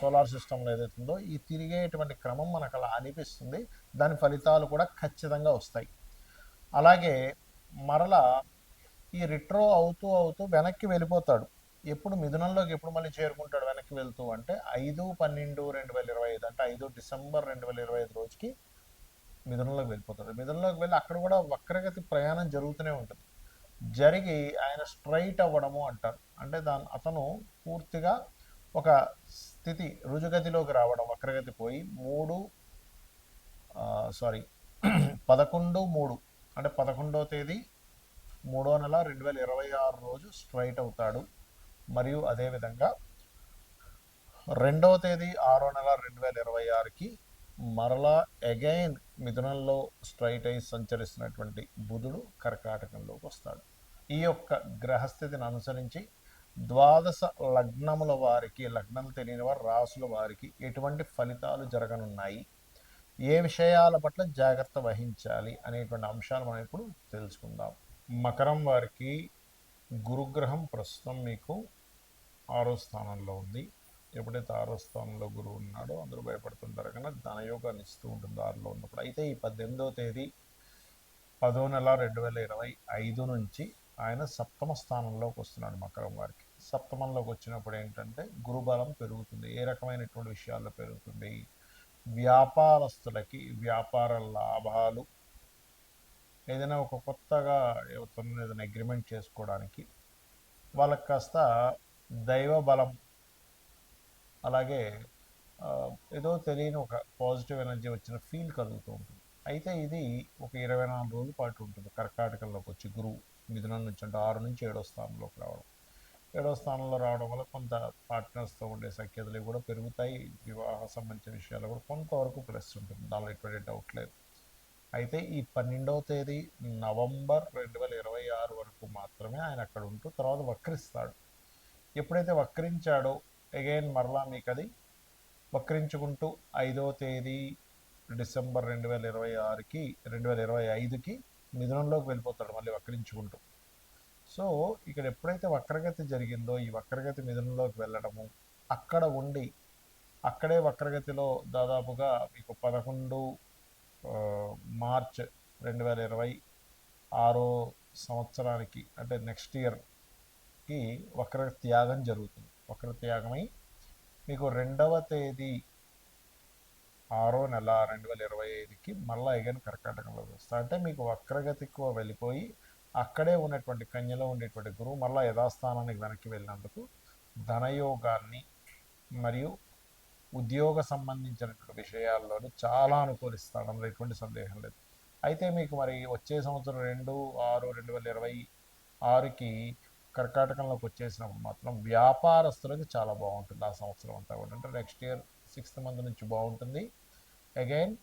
Solar సిస్టంలో ఏదైతే ఉందో ఈ తిరిగేటువంటి క్రమం మనకు అలా అనిపిస్తుంది. దాని ఫలితాలు కూడా ఖచ్చితంగా వస్తాయి. అలాగే మరలా ఈ రిట్రో అవుతూ అవుతూ వెనక్కి వెళ్ళిపోతాడు. ఎప్పుడు మిథునంలోకి ఎప్పుడు మళ్ళీ చేరుకుంటాడు వెనక్కి వెళ్తూ అంటే ఐదు పన్నెండు రెండు వేల ఇరవై ఐదు అంటే ఐదు డిసెంబర్ రెండు వేల ఇరవై ఐదు రోజుకి మిథునంలోకి వెళ్ళిపోతాడు. మిథునంలోకి వెళ్ళి అక్కడ కూడా వక్రగతి ప్రయాణం జరుగుతూనే ఉంటుంది. జరిగి ఆయన స్ట్రైట్ అవ్వడము అంటారు. అంటే దాని అతను పూర్తిగా ఒక స్థితి రుజుగతిలోకి రావడం వక్రగతి పోయి మూడు సారీ పదకొండు మూడు అంటే పదకొండో తేదీ మూడో నెల రెండు వేల ఇరవై ఆరు రోజు స్ట్రైట్ అవుతాడు. మరియు అదేవిధంగా రెండవ తేదీ ఆరో నెల రెండు వేల ఇరవై ఆరుకి మరలా అగైన్ మిథునంలో స్ట్రైట్ అయి సంచరిస్తున్నటువంటి బుధుడు కర్కాటకంలోకి వస్తాడు. ఈ యొక్క గ్రహస్థితిని అనుసరించి ద్వాదశ లగ్నముల వారికి లగ్నం తెలియని వారు రాసుల వారికి ఎటువంటి ఫలితాలు జరగనున్నాయి? ఏ విషయాల పట్ల జాగ్రత్త వహించాలి అనేటువంటి అంశాలు మనం ఇప్పుడు తెలుసుకుందాం. మకరం వారికి గురుగ్రహం ప్రస్తుతం మీకు ఆరో స్థానంలో ఉంది. ఎప్పుడైతే ఆరో స్థానంలో గురువు ఉన్నాడో అందరూ భయపడుతుంటారు కన్నా ధనయోగాన్ని ఇస్తూ ఉంటుంది ఆరులో ఉన్నప్పుడు. అయితే ఈ పద్దెనిమిదవ తేదీ పదో నెల రెండు వేల ఇరవై ఐదు నుంచి ఆయన సప్తమ స్థానంలోకి వస్తున్నాడు మకరం వారికి. సప్తమంలోకి వచ్చినప్పుడు ఏంటంటే గురుబలం పెరుగుతుంది ఏ రకమైనటువంటి విషయాల్లో పెరుగుతుంది? వ్యాపారస్తులకి వ్యాపార లాభాలు ఏదైనా ఒక కొత్తగా ఎవరితో ఏదైనా అగ్రిమెంట్ చేసుకోవడానికి వాళ్ళకి కాస్త దైవ బలం అలాగే ఏదో తెలియని ఒక పాజిటివ్ ఎనర్జీ వచ్చిన ఫీల్ కలుగుతూ ఉంటుంది. అయితే ఇది ఒక ఇరవై నాలుగు రోజుల పాటు ఉంటుంది. కర్కాటకంలోకి వచ్చి గురువు మిథునం నుంచి అంటే ఆరు నుంచి ఏడో స్థానంలోకి రావడం. ఏడో స్థానంలో రావడం వల్ల కొంత పార్ట్నర్స్తో ఉండే సఖ్యతలు కూడా పెరుగుతాయి. వివాహ సంబంధించిన విషయాలు కూడా కొంతవరకు ప్లస్ ఉంటుంది. దానిలో ఎటువంటి డౌట్ లేదు. అయితే ఈ పన్నెండవ తేదీ నవంబర్ రెండు వేల ఇరవై ఆరు వరకు మాత్రమే ఆయన అక్కడ ఉంటూ తర్వాత వక్రిస్తాడు. ఎప్పుడైతే వక్రించాడో అగైన్ మరలా మీకు అది వక్రించుకుంటూ ఐదవ తేదీ డిసెంబర్ రెండు వేల ఇరవై ఆరుకి రెండు వేల ఇరవై ఐదుకి మిథునంలోకి వెళ్ళిపోతాడు. మళ్ళీ వక్రించుకుంటూ సో ఇక్కడ ఎప్పుడైతే వక్రగతి జరిగిందో ఈ వక్రగతి మిథునంలోకి వెళ్ళడము అక్కడ ఉండి అక్కడే వక్రగతిలో దాదాపుగా మీకు పదకొండు మార్చ్ రెండు వేల ఇరవై ఆరో సంవత్సరానికి అంటే నెక్స్ట్ ఇయర్కి వక్ర త్యాగం జరుగుతుంది. వక్ర త్యాగమై మీకు రెండవ తేదీ ఆరో నెల రెండు వేల ఇరవై ఐదుకి మళ్ళీ ఎగన్ కర్కాటకంలోకి వస్తా. అంటే మీకు వక్రగతికి వెళ్ళిపోయి అక్కడే ఉన్నటువంటి కన్యలో ఉండేటువంటి గురువు మళ్ళీ యథాస్థానానికి వెనక్కి వెళ్ళినందుకు ధనయోగాన్ని మరియు ఉద్యోగ సంబంధించినటువంటి విషయాల్లోని చాలా అనుకూలిస్తాడు. అందులో ఎటువంటి సందేహం లేదు. అయితే మీకు మరి వచ్చే సంవత్సరం రెండు ఆరు రెండు వేల ఇరవై ఆరుకి కర్కాటకంలోకి వచ్చేసినప్పుడు మాత్రం వ్యాపారస్తులకు చాలా బాగుంటుంది. ఆ సంవత్సరం అంతా కూడా. అంటే నెక్స్ట్ ఇయర్ సిక్స్త్ మంత్ నుంచి బాగుంటుంది. అగైన్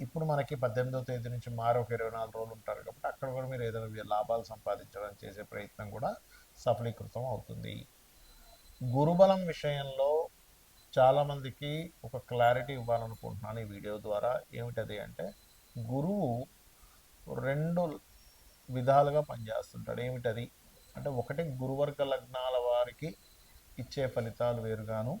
ఇప్పుడు మనకి పద్దెనిమిదో తేదీ నుంచి మారి ఒక ఇరవై నాలుగు రోజులు ఉంటారు కాబట్టి అక్కడ కూడా మీరు ఏదైనా లాభాలు సంపాదించడానికి చేసే ప్రయత్నం కూడా సఫలీకృతం అవుతుంది. గురుబలం విషయంలో చాలామందికి ఒక క్లారిటీ ఇవ్వాలనుకుంటున్నాను ఈ వీడియో ద్వారా. ఏమిటది అంటే గురువు రెండు విధాలుగా పనిచేస్తుంటాడు. ఏమిటది? అంటే ఒకటి గురువర్గ లగ్నాల వారికి ఇచ్చే ఫలితాలు వేరుగాను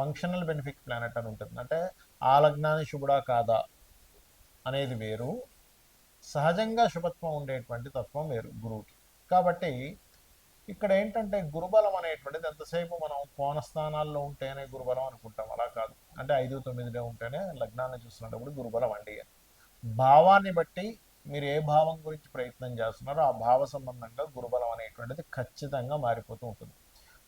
Functional benefit planet అని ఉంటుంది. అంటే ఆ లగ్నాన్ని శుభుడా కాదా అనేది వేరు. సహజంగా శుభత్వం ఉండేటువంటి తత్వం వేరు గురువుకి. కాబట్టి ఇక్కడ ఏంటంటే గురుబలం అనేటువంటిది ఎంతసేపు మనం కోణస్థానాల్లో ఉంటేనే గురుబలం అనుకుంటాం. అలా కాదు. అంటే ఐదు తొమ్మిదిలో ఉంటేనే లగ్నాన్ని చూస్తున్నప్పుడు గురుబలం అండి అని. భావాన్ని బట్టి మీరు ఏ భావం గురించి ప్రయత్నం చేస్తున్నారో ఆ భావ సంబంధంగా గురుబలం అనేటువంటిది ఖచ్చితంగా మారిపోతూ ఉంటుంది.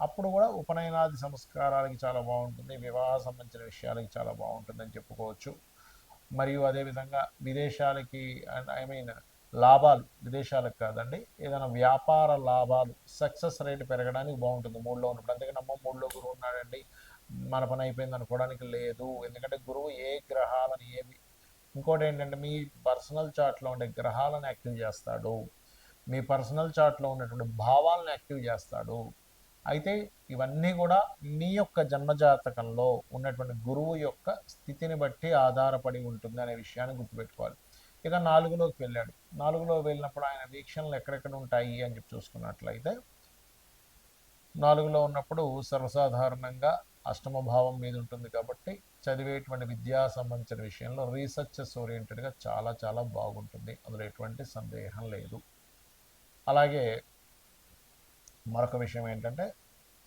అప్పుడు కూడా ఉపనయనాది సంస్కారాలకి చాలా బాగుంటుంది వివాహ సంబంధించిన విషయాలకి చాలా బాగుంటుందని చెప్పుకోవచ్చు. మరియు అదేవిధంగా విదేశాలకి అండ్ ఐ మీన్ లాభాలు విదేశాలకు కాదండి ఏదైనా వ్యాపార లాభాలు సక్సెస్ రేట్ పెరగడానికి బాగుంటుంది మూడులో ఉన్నప్పుడు. అందుకని అమ్మ మూడులో గురువు ఉన్నాడండి మన పని అయిపోయింది అనుకోవడానికి లేదు. ఎందుకంటే గురువు ఏ గ్రహాలను ఏవి ఇంకోటి ఏంటంటే మీ పర్సనల్ చార్ట్లో ఉండే గ్రహాలను యాక్టివ్ చేస్తాడు. మీ పర్సనల్ చార్ట్లో ఉన్నటువంటి భావాలను యాక్టివ్ చేస్తాడు. అయితే ఇవన్నీ కూడా మీ యొక్క జన్మజాతకంలో ఉన్నటువంటి గురువు యొక్క స్థితిని బట్టి ఆధారపడి ఉంటుంది అనే విషయాన్ని గుర్తుపెట్టుకోవాలి. ఇక నాలుగులోకి వెళ్ళాడు. నాలుగులో వెళ్ళినప్పుడు ఆయన వీక్షణలు ఎక్కడెక్కడ ఉంటాయి అని చెప్పి చూసుకున్నట్లయితే నాలుగులో ఉన్నప్పుడు సర్వసాధారణంగా అష్టమ భావం మీద ఉంటుంది కాబట్టి చదివేటువంటి విద్యా సంబంధించిన విషయంలో రీసెర్చెస్ ఓరియంటెడ్గా చాలా చాలా బాగుంటుంది. అందులో ఎటువంటి సందేహం లేదు. అలాగే మరొక విషయం ఏంటంటే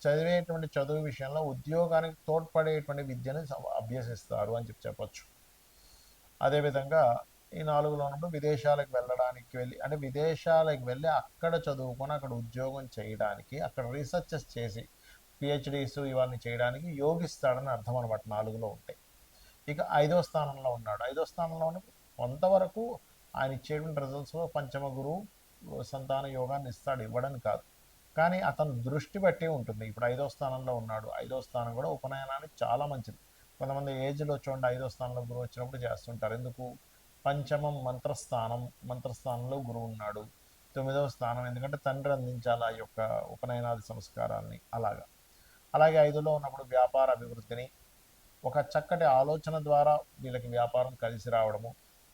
చదివేటువంటి చదువు విషయంలో ఉద్యోగానికి తోడ్పడేటువంటి విద్యను అభ్యసిస్తారు అని చెప్పి చెప్పచ్చు. అదేవిధంగా ఈ నాలుగులో ఉన్నప్పుడు విదేశాలకు వెళ్ళడానికి వెళ్ళి అంటే విదేశాలకు వెళ్ళి అక్కడ చదువుకొని అక్కడ ఉద్యోగం చేయడానికి అక్కడ రీసెర్చెస్ చేసి పిహెచ్డీస్ ఇవన్నీ చేయడానికి యోగిస్తాడని అర్థం అనమాట నాలుగులో ఉంటాయి ఇక ఐదో స్థానంలో ఉన్నాడు. ఐదో స్థానంలో ఉన్న కొంతవరకు ఆయన ఇచ్చేటువంటి రిజల్ట్స్లో పంచమ గురువు సంతాన యోగాన్ని ఇస్తాడు. ఇవ్వడం కాదు. కానీ అతను దృష్టి బట్టి ఉంటుంది. ఇప్పుడు ఐదో స్థానంలో ఉన్నాడు. ఐదో స్థానం కూడా ఉపనయనానికి చాలా మంచిది. కొంతమంది ఏజ్లో చూడండి ఐదో స్థానంలో గురువు వచ్చినప్పుడు చేస్తుంటారు. ఎందుకు? పంచమం మంత్రస్థానం మంత్రస్థానంలో గురువు ఉన్నాడు. తొమ్మిదవ స్థానం ఎందుకంటే తండ్రి అందించాలి ఆ యొక్క ఉపనయనాది సంస్కారాన్ని అలాగా. అలాగే ఐదులో ఉన్నప్పుడు వ్యాపార అభివృద్ధిని ఒక చక్కటి ఆలోచన ద్వారా వీళ్ళకి వ్యాపారం కలిసి రావడము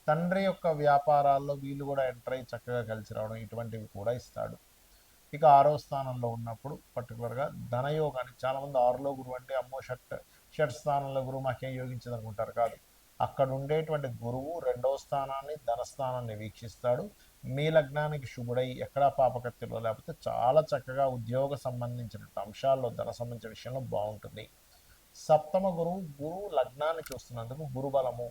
తండ్రి యొక్క వ్యాపారాల్లో వీళ్ళు కూడా ఎంటర్ అయ్యి చక్కగా కలిసి రావడం ఇటువంటివి కూడా ఇస్తాడు. ఇక ఆరో స్థానంలో ఉన్నప్పుడు పర్టికులర్గా ధనయోగాన్ని చాలామంది ఆరులో గురువు అంటే అమ్మో షట్ షట్ స్థానంలో గురువు మాకేం యోగించదు అనుకుంటారు. కాదు. అక్కడ ఉండేటువంటి గురువు రెండవ స్థానాన్ని ధనస్థానాన్ని వీక్షిస్తాడు. మీ లగ్నానికి శుభుడై ఎక్కడా పాపకత్తిలో లేకపోతే చాలా చక్కగా ఉద్యోగ సంబంధించిన అంశాల్లో ధన సంబంధించిన విషయంలో బాగుంటుంది. సప్తమ గురువు గురువు లగ్నాన్ని చూస్తున్నందుకు గురుబలము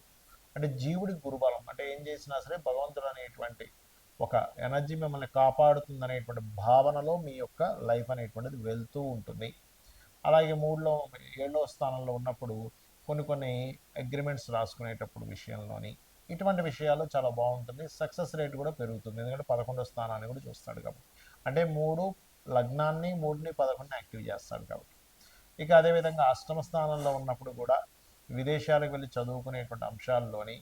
అంటే జీవుడి గురుబలం అంటే ఏం చేసినా సరే భగవంతుడు అనేటువంటి ఒక ఎనర్జీ మిమ్మల్ని కాపాడుతుంది అనేటువంటి భావనలో మీ యొక్క లైఫ్ అనేటువంటిది వెళ్తూ ఉంటుంది. అలాగే మూడులో ఏడో స్థానంలో ఉన్నప్పుడు కొన్ని కొన్ని అగ్రిమెంట్స్ రాసుకునేటప్పుడు విషయంలోని ఇటువంటి విషయాలు చాలా బాగుంటుంది. సక్సెస్ రేట్ కూడా పెరుగుతుంది. ఎందుకంటే పదకొండో స్థానాన్ని కూడా చూస్తాడు కాబట్టి. అంటే మూడు లగ్నాన్ని మూడుని పదకొండుని యాక్టివ్ చేస్తాడు కాబట్టి. ఇక అదేవిధంగా అష్టమ స్థానంలో ఉన్నప్పుడు కూడా విదేశాలకు వెళ్ళి చదువుకునేటువంటి అంశాల్లోని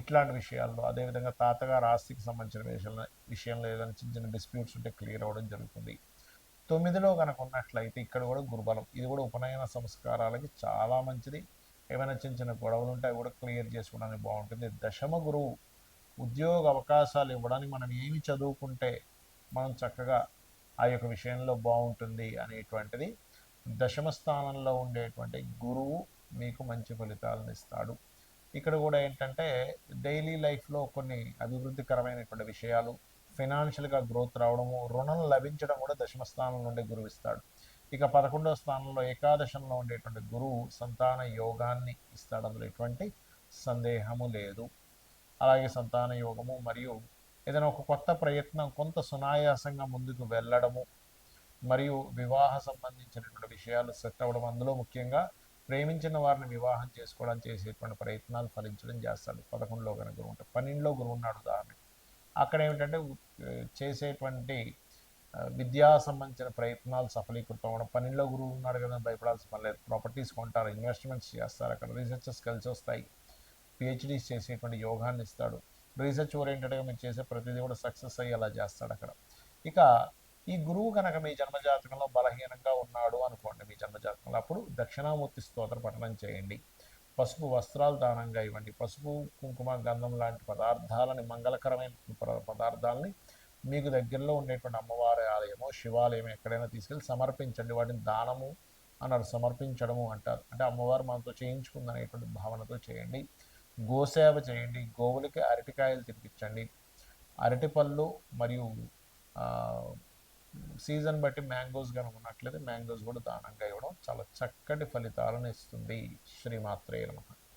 ఇట్లాంటి విషయాల్లో అదేవిధంగా తాతగారు ఆస్తికి సంబంధించిన విషయంలో విషయంలో ఏదైనా చిన్న చిన్న డిస్ప్యూట్స్ ఉంటే క్లియర్ అవ్వడం జరుగుతుంది. తొమ్మిదిలో కనుక ఉన్నట్లయితే ఇక్కడ కూడా గురుబలం ఇది కూడా ఉపనయన సంస్కారాలకి చాలా మంచిది. ఏమైనా చిన్న చిన్న గొడవలు ఉంటే అవి కూడా క్లియర్ చేసుకోవడానికి బాగుంటుంది. దశమ గురువు ఉద్యోగ అవకాశాలు ఇవ్వడానికి మనం ఏమి చదువుకుంటే మనం చక్కగా ఆ యొక్క విషయంలో బాగుంటుంది అనేటువంటిది దశమ స్థానంలో ఉండేటువంటి గురువు మీకు మంచి ఫలితాలను ఇస్తాడు. ఇక్కడ కూడా ఏంటంటే డైలీ లైఫ్లో కొన్ని అభివృద్ధికరమైనటువంటి విషయాలు ఫినాన్షియల్గా గ్రోత్ రావడము రుణం లభించడం కూడా దశమ స్థానం నుండి గురువు ఇస్తాడు. ఇక పదకొండవ స్థానంలో ఏకాదశంలో ఉండేటువంటి గురువు సంతాన యోగాన్ని ఇస్తాడు. అందులో ఎటువంటి సందేహము లేదు. అలాగే సంతాన యోగము మరియు ఏదైనా ఒక కొత్త ప్రయత్నం కొంత సునాయాసంగా ముందుకు వెళ్ళడము మరియు వివాహ సంబంధించినటువంటి విషయాలు సెట్ అవ్వడం అందులో ముఖ్యంగా ప్రేమించిన వారిని వివాహం చేసుకోవడం చేసేటువంటి ప్రయత్నాలు ఫలించడం చేస్తాడు. పదకొండులో కనుక గురువు ఉంటాడు. పన్నెండులో గురువు ఉన్నాడు ఉదాహరణ. అక్కడ ఏమిటంటే చేసేటువంటి విద్యా సంబంధించిన ప్రయత్నాలు సఫలీకృతం అవ్వడం. పన్నెండులో గురువు ఉన్నాడు కదా భయపడాల్సిన పని లేదు. ప్రాపర్టీస్ కొంటారు ఇన్వెస్ట్మెంట్స్ చేస్తారు. అక్కడ రీసెర్చెస్ కలిసి వస్తాయి. పిహెచ్డీస్ చేసేటువంటి యోగాన్ని ఇస్తాడు. రీసెర్చ్ ఓరియంటెడ్గా మీరు చేసే ప్రతిదీ కూడా సక్సెస్ అయ్యేలా చేస్తాడు అక్కడ. ఇక ఈ గురువు కనుక మీ జన్మజాతకంలో బలహీనంగా ఉన్నాడు అనుకోండి మీ జన్మజాతకంలో అప్పుడు దక్షిణామూర్తి స్తోత్ర పఠనం చేయండి. పసుపు వస్త్రాలు దానంగా ఇవ్వండి. పసుపు కుంకుమ గంధం లాంటి పదార్థాలని మంగళకరమైన పదార్థాలని మీకు దగ్గరలో ఉండేటువంటి అమ్మవారి ఆలయము శివాలయం ఎక్కడైనా తీసుకెళ్ళి సమర్పించండి. వాటిని దానము అన్నారు. సమర్పించడము అంటారు. అంటే అమ్మవారు మనతో చేయించుకుందనేటువంటి భావనతో చేయండి. గోసేవ చేయండి. గోవులకి అరటికాయలు తినిపించండి. అరటిపళ్ళు మరియు సీజన్ బట్టి మ్యాంగోస్ కనుక ఉన్నట్లయితే మ్యాంగోస్ కూడా దానంగా ఇవ్వడం చాలా చక్కటి ఫలితాలను ఇస్తుంది. శ్రీమాత్రే నమ.